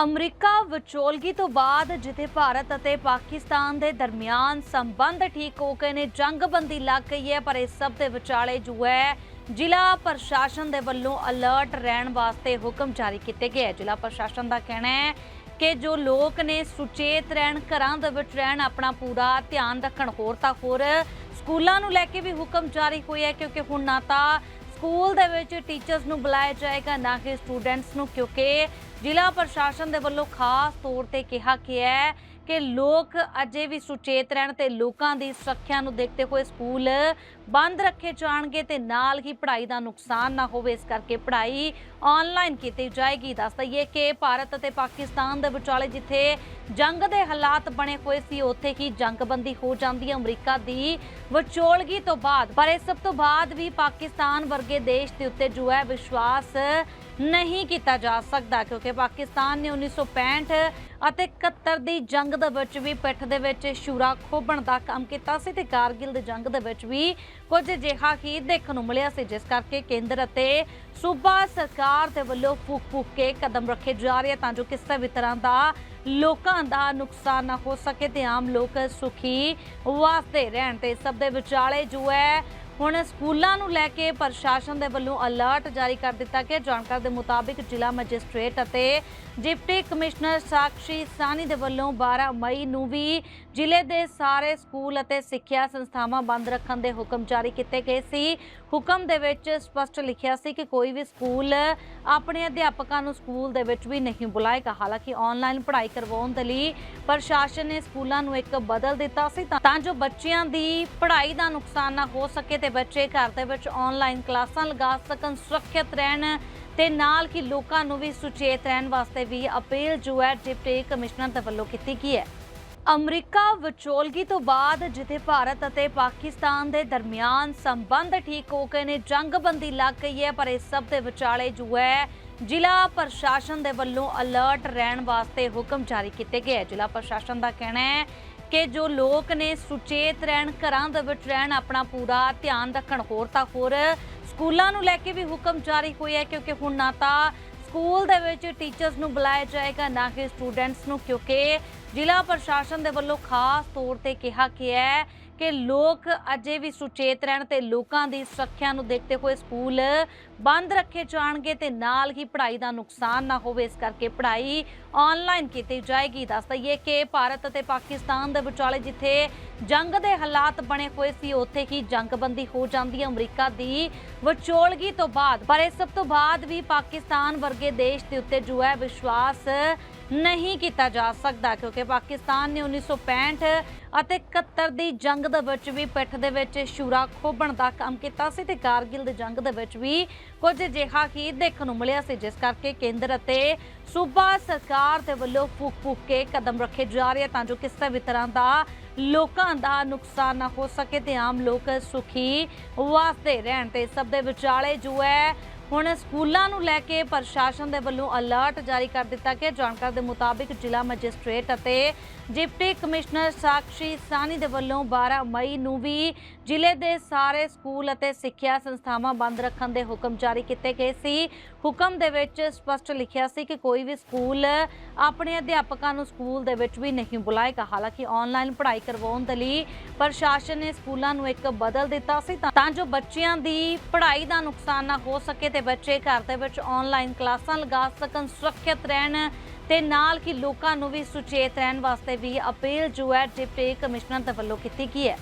America ਵਿਚੋਲਗੀ ਤੋਂ ਬਾਅਦ ਜਿੱਥੇ ਭਾਰਤ ਅਤੇ ਪਾਕਿਸਤਾਨ ਦੇ ਦਰਮਿਆਨ ਸੰਬੰਧ ਠੀਕ ਹੋ ਗਏ ਨੇ, ਜੰਗਬੰਦੀ ਲੱਗ ਗਈ ਹੈ, ਪਰ ਇਸ ਸਭ ਦੇ ਵਿਚਾਲੇ ਜੋ ਹੈ, ਜ਼ਿਲ੍ਹਾ ਪ੍ਰਸ਼ਾਸਨ ਦੇ ਵੱਲੋਂ ਅਲਰਟ ਰਹਿਣ ਵਾਸਤੇ ਹੁਕਮ ਜਾਰੀ ਕੀਤੇ ਗਏ ਹੈ। ਜ਼ਿਲ੍ਹਾ ਪ੍ਰਸ਼ਾਸਨ ਦਾ ਕਹਿਣਾ ਹੈ ਕਿ ਜੋ ਲੋਕ ਨੇ ਸੁਚੇਤ ਰਹਿਣ, ਘਰਾਂ ਦੇ ਵਿੱਚ ਰਹਿਣ, ਆਪਣਾ ਪੂਰਾ ਧਿਆਨ ਰੱਖਣ, ਹੋਰ ਤਾਂ ਹੋਰ ਸਕੂਲਾਂ ਨੂੰ ਲੈ ਕੇ ਵੀ ਹੁਕਮ ਜਾਰੀ ਹੋਇਆ ਹੈ, ਕਿਉਂਕਿ ਹੁਣ ਨਾ ਤਾਂ ਸਕੂਲ ਦੇ ਵਿੱਚ ਟੀਚਰਸ ਨੂੰ ਬੁਲਾਇਆ ਜਾਏਗਾ, ਨਾ ਕਿ ਸਟੂਡੈਂਟਸ ਨੂੰ, ਕਿਉਂਕਿ ਜ਼ਿਲ੍ਹਾ ਪ੍ਰਸ਼ਾਸਨ ਦੇ ਵੱਲੋਂ ਖਾਸ ਤੌਰ ਤੇ ਕਿਹਾ ਗਿਆ ਹੈ ਕਿ ਲੋਕ ਅਜੇ ਵੀ ਸੁਚੇਤ ਰਹਿਣ ਤੇ ਲੋਕਾਂ ਦੀ ਸੁਰੱਖਿਆ ਨੂੰ ਦੇਖਦੇ ਹੋਏ ਸਕੂਲ ਬੰਦ ਰੱਖੇ ਜਾਣਗੇ ਤੇ ਨਾਲ ਹੀ ਪੜ੍ਹਾਈ ਦਾ ਨੁਕਸਾਨ ਨਾ ਹੋਵੇ, ਇਸ ਕਰਕੇ ਪੜ੍ਹਾਈ ਆਨਲਾਈਨ ਕੀਤੀ ਜਾਏਗੀ। ਦੱਸ ਦਈਏ ਕਿ ਭਾਰਤ ਅਤੇ ਪਾਕਿਸਤਾਨ ਦੇ ਵਿਚਾਲੇ ਜਿੱਥੇ ਜੰਗ ਦੇ ਹਾਲਾਤ ਬਣੇ ਹੋਏ ਸੀ, ਉੱਥੇ ਹੀ ਜੰਗਬੰਦੀ ਹੋ ਜਾਂਦੀ ਹੈ। ਅਮਰੀਕਾ ਦੀ ਵਿਚੋਲਗੀ ਤੋਂ ਬਾਅਦ, ਪਰ ਇਸ ਸਭ ਤੋਂ ਬਾਅਦ ਵੀ ਪਾਕਿਸਤਾਨ ਵਰਗੇ ਦੇਸ਼ ਦੇ ਉੱਤੇ ਜੋ ਹੈ ਵਿਸ਼ਵਾਸ ਨਹੀਂ ਕੀਤਾ ਜਾ ਸਕਦਾ ਕਿਉਂਕਿ ਪਾਕਿਸਤਾਨ ਨੇ 1965 ਅਤੇ 71 ਦੀ ਜੰਗ ਦੇ ਵਿੱਚ ਵੀ ਪਿੱਠ ਦੇ ਵਿੱਚ ਸ਼ੂਰਾ ਖੋਬਣ ਦਾ ਕੰਮ ਕੀਤਾ ਸੀ ਤੇ ਕਾਰਗਿਲ ਦੀ ਜੰਗ ਦੇ ਵਿੱਚ ਵੀ ਕੁਝ ਅਜਿਹਾ ਹੀ ਦੇਖਣ ਨੂੰ ਮਿਲਿਆ ਸੀ, ਜਿਸ ਕਰਕੇ ਕੇਂਦਰ ਅਤੇ ਸੂਬਾ ਸਰਕਾਰ ਦੇ ਵੱਲੋਂ ਫੂਕ ਫੂਕ ਕੇ ਕਦਮ ਰੱਖੇ ਜਾ ਰਹੇ ਤਾਂ ਜੋ ਕਿਸੇ ਵੀ ਤਰ੍ਹਾਂ ਦਾ ਲੋਕਾਂ ਦਾ ਨੁਕਸਾਨ ਨਾ ਹੋ ਸਕੇ ਤੇ ਆਮ ਲੋਕ ਸੁਖੀ ਵਾਸਤੇ ਰਹਿਣ ਤੇ ਸਭ ਦੇ ਵਿਚਾਲੇ ਜੋ ਹੈ ਹੁਣ ਸਕੂਲਾਂ ਨੂੰ ਲੈ ਕੇ ਪ੍ਰਸ਼ਾਸਨ ਦੇ ਵੱਲੋਂ ਅਲਰਟ ਜਾਰੀ ਕਰ ਦਿੱਤਾ ਗਿਆ। ਜਾਣਕਾਰੀ ਦੇ ਮੁਤਾਬਿਕ ਜ਼ਿਲ੍ਹਾ ਮੈਜਿਸਟ੍ਰੇਟ ਅਤੇ ਡਿਪਟੀ ਕਮਿਸ਼ਨਰ ਸਾਕਸ਼ੀ ਸਾਨੀ ਦੇ ਵੱਲੋਂ 12 ਮਈ ਨੂੰ ਵੀ ਜ਼ਿਲ੍ਹੇ ਦੇ ਸਾਰੇ ਸਕੂਲ ਅਤੇ ਸਿੱਖਿਆ ਸੰਸਥਾਵਾਂ ਬੰਦ ਰੱਖਣ ਦੇ ਹੁਕਮ ਜਾਰੀ ਕੀਤੇ ਗਏ ਸੀ। ਹੁਕਮ ਦੇ ਵਿੱਚ ਸਪਸ਼ਟ ਲਿਖਿਆ ਸੀ ਕਿ ਕੋਈ ਵੀ ਸਕੂਲ ਆਪਣੇ ਅਧਿਆਪਕਾਂ ਨੂੰ ਸਕੂਲ ਦੇ ਵਿੱਚ ਵੀ ਨਹੀਂ ਬੁਲਾਏਗਾ। ਹਾਲਾਂਕਿ ਆਨਲਾਈਨ ਪੜ੍ਹਾਈ ਕਰਵਾਉਣ ਦੇ ਲਈ ਪ੍ਰਸ਼ਾਸਨ ਨੇ ਸਕੂਲਾਂ ਨੂੰ ਇੱਕ ਬਦਲ ਦਿੱਤਾ ਸੀ ਤਾਂ ਜੋ ਬੱਚਿਆਂ ਦੀ ਪੜ੍ਹਾਈ ਦਾ ਨੁਕਸਾਨ ਨਾ ਹੋ ਸਕੇ ਤੇ ਬੱਚੇ ਘਰ ਦੇ ਵਿੱਚ ਆਨਲਾਈਨ ਕਲਾਸਾਂ ਲਗਾ ਸਕਣ, ਸੁਰੱਖਿਅਤ ਰਹਿਣ ਤੇ ਨਾਲ ਹੀ ਲੋਕਾਂ ਨੂੰ ਵੀ ਸੁਚੇਤ ਰਹਿਣ ਵਾਸਤੇ ਵੀ ਅਪੀਲ ਜੋ ਹੈ ਡਿਪਟੀ ਕਮਿਸ਼ਨਰ ਦੇ ਵੱਲੋਂ ਕੀਤੀ ਗਈ ਹੈ। ਅਮਰੀਕਾ ਵਿਚੋਲਗੀ ਤੋਂ ਬਾਅਦ ਜਿੱਥੇ ਭਾਰਤ ਅਤੇ ਪਾਕਿਸਤਾਨ ਦੇ ਦਰਮਿਆਨ ਸੰਬੰਧ ਠੀਕ ਹੋ ਗਏ ਨੇ, ਜੰਗਬੰਦੀ ਲੱਗ ਗਈ ਹੈ, ਪਰ ਇਸ ਸਭ ਦੇ ਵਿਚਾਲੇ ਜੋ ਹੈ ਜ਼ਿਲ੍ਹਾ ਪ੍ਰਸ਼ਾਸਨ ਦੇ ਵੱਲੋਂ ਅਲਰਟ ਰਹਿਣ ਵਾਸਤੇ ਹੁਕਮ ਜਾਰੀ ਕੀਤੇ ਗਏ ਜ਼ਿਲ੍ਹਾ ਪ੍ਰਸ਼ਾਸਨ ਦਾ ਕਹਿਣਾ ਹੈ ਕਿ ਜੋ ਲੋਕ ਨੇ ਸੁਚੇਤ ਰਹਿਣ, ਘਰਾਂ ਦੇ ਵਿੱਚ ਰਹਿਣ, ਆਪਣਾ ਪੂਰਾ ਧਿਆਨ ਰੱਖਣ, ਹੋਰ ਤਾਂ ਹੋਰ ਸਕੂਲਾਂ ਨੂੰ ਲੈ ਕੇ ਵੀ ਹੁਕਮ ਜਾਰੀ ਹੋਇਆ ਹੈ, ਕਿਉਂਕਿ ਹੁਣ ਨਾ ਤਾਂ ਸਕੂਲ ਦੇ ਵਿੱਚ ਟੀਚਰਸ ਨੂੰ ਬੁਲਾਇਆ ਜਾਏਗਾ, ਨਾ ਕਿ ਸਟੂਡੈਂਟਸ ਨੂੰ, ਕਿਉਂਕਿ ਜ਼ਿਲ੍ਹਾ ਪ੍ਰਸ਼ਾਸਨ ਦੇ ਵੱਲੋਂ ਖਾਸ ਤੌਰ ਤੇ ਕਿਹਾ ਗਿਆ ਹੈ ਕਿ ਲੋਕ ਅਜੇ ਵੀ ਸੁਚੇਤ ਰਹਿਣ ਤੇ ਲੋਕਾਂ ਦੀ ਸੁਰੱਖਿਆ ਨੂੰ ਦੇਖਦੇ ਹੋਏ ਸਕੂਲ ਬੰਦ ਰੱਖੇ ਜਾਣਗੇ ਤੇ ਨਾਲ ਹੀ ਪੜ੍ਹਾਈ ਦਾ ਨੁਕਸਾਨ ਨਾ ਹੋਵੇ, ਇਸ ਕਰਕੇ ਪੜ੍ਹਾਈ ਆਨਲਾਈਨ ਕੀਤੀ ਜਾਏਗੀ। ਦੱਸ ਦਈਏ ਕਿ ਭਾਰਤ ਅਤੇ ਪਾਕਿਸਤਾਨ ਦੇ ਵਿਚਾਲੇ ਜਿੱਥੇ ਜੰਗ ਦੇ ਹਾਲਾਤ ਬਣੇ ਹੋਏ ਸੀ, ਉੱਥੇ ਹੀ ਜੰਗਬੰਦੀ ਹੋ ਜਾਂਦੀ ਹੈ। ਅਮਰੀਕਾ ਦੀ ਵਿਚੋਲਗੀ ਤੋਂ ਬਾਅਦ, ਪਰ ਇਸ ਸਭ ਤੋਂ ਬਾਅਦ ਵੀ ਪਾਕਿਸਤਾਨ ਵਰਗੇ ਦੇਸ਼ ਦੇ ਉੱਤੇ ਜੋ ਹੈ ਵਿਸ਼ਵਾਸ ਨਹੀਂ ਕੀਤਾ ਜਾ ਸਕਦਾ, ਕਿਉਂਕਿ ਪਾਕਿਸਤਾਨ ਨੇ 1965 ਅਤੇ 71 ਦੀ ਜੰਗ ਦੇ ਵਿੱਚ ਵੀ ਪਿੱਠ ਦੇ ਵਿੱਚ ਸ਼ੂਰਾ ਖੋਬਣ ਦਾ ਕੰਮ ਕੀਤਾ ਸੀ ਤੇ ਕਾਰਗਿਲ ਦੀ ਜੰਗ ਦੇ ਵਿੱਚ ਵੀ ਕੁਝ ਅਜਿਹਾ ਹੀ ਦੇਖਣ ਨੂੰ ਮਿਲਿਆ ਸੀ, ਜਿਸ ਕਰਕੇ ਕੇਂਦਰ ਅਤੇ ਸੂਬਾ ਸਰਕਾਰ ਦੇ ਵੱਲੋਂ ਫੂਕ ਫੂਕ ਕੇ ਕਦਮ ਰੱਖੇ ਜਾ ਰਹੇ ਤਾਂ ਜੋ ਕਿਸੇ ਵੀ ਤਰ੍ਹਾਂ ਦਾ ਲੋਕਾਂ ਦਾ ਨੁਕਸਾਨ ਨਾ ਹੋ ਸਕੇ ਤੇ ਆਮ ਲੋਕ ਸੁਖੀ ਵਾਸਤੇ ਰਹਿਣ ਤੇ ਸਭ ਦੇ ਵਿਚਾਲੇ ਜੋ ਹੈ ਹੁਣ ਸਕੂਲਾਂ ਨੂੰ ਲੈ ਕੇ ਪ੍ਰਸ਼ਾਸਨ ਦੇ ਵੱਲੋਂ ਅਲਰਟ ਜਾਰੀ ਕਰ ਦਿੱਤਾ ਗਿਆ। ਜਾਣਕਾਰੀ ਦੇ ਮੁਤਾਬਿਕ ਜ਼ਿਲ੍ਹਾ ਮੈਜਿਸਟ੍ਰੇਟ ਅਤੇ ਡਿਪਟੀ ਕਮਿਸ਼ਨਰ ਸਾਕਸ਼ੀ ਸਾਨੀ ਦੇ ਵੱਲੋਂ 12 ਮਈ ਨੂੰ ਵੀ ਜ਼ਿਲ੍ਹੇ ਦੇ ਸਾਰੇ ਸਕੂਲ ਅਤੇ ਸਿੱਖਿਆ ਸੰਸਥਾਵਾਂ ਬੰਦ ਰੱਖਣ ਦੇ ਹੁਕਮ ਜਾਰੀ ਕੀਤੇ ਗਏ ਸੀ। ਹੁਕਮ ਦੇ ਵਿੱਚ ਸਪਸ਼ਟ ਲਿਖਿਆ ਸੀ ਕਿ ਕੋਈ ਵੀ ਸਕੂਲ ਆਪਣੇ ਅਧਿਆਪਕਾਂ ਨੂੰ ਸਕੂਲ ਦੇ ਵਿੱਚ ਵੀ ਨਹੀਂ ਬੁਲਾਏਗਾ। ਹਾਲਾਂਕਿ ਆਨਲਾਈਨ ਪੜ੍ਹਾਈ ਕਰਵਾਉਣ ਦੇ ਲਈ ਪ੍ਰਸ਼ਾਸਨ ਨੇ ਸਕੂਲਾਂ ਨੂੰ ਇੱਕ ਬਦਲ ਦਿੱਤਾ ਸੀ ਤਾਂ- ਤਾਂ ਜੋ ਬੱਚਿਆਂ ਦੀ ਪੜ੍ਹਾਈ ਦਾ ਨੁਕਸਾਨ ਨਾ ਹੋ ਸਕੇ ਤੇ ਬੱਚੇ ਘਰ ਦੇ ਵਿੱਚ ਆਨਲਾਈਨ ਕਲਾਸਾਂ ਲਗਾ ਸਕਣ, ਸੁਰੱਖਿਅਤ ਰਹਿਣ ਤੇ ਨਾਲ ਹੀ ਲੋਕਾਂ ਨੂੰ ਵੀ ਸੁਚੇਤ ਰਹਿਣ ਵਾਸਤੇ ਵੀ ਅਪੀਲ ਜੋ ਹੈ, ਡਿਪਟੀ ਕਮਿਸ਼ਨਰ ਦੇ ਵੱਲੋਂ ਕੀਤੀ ਗਈ ਹੈ।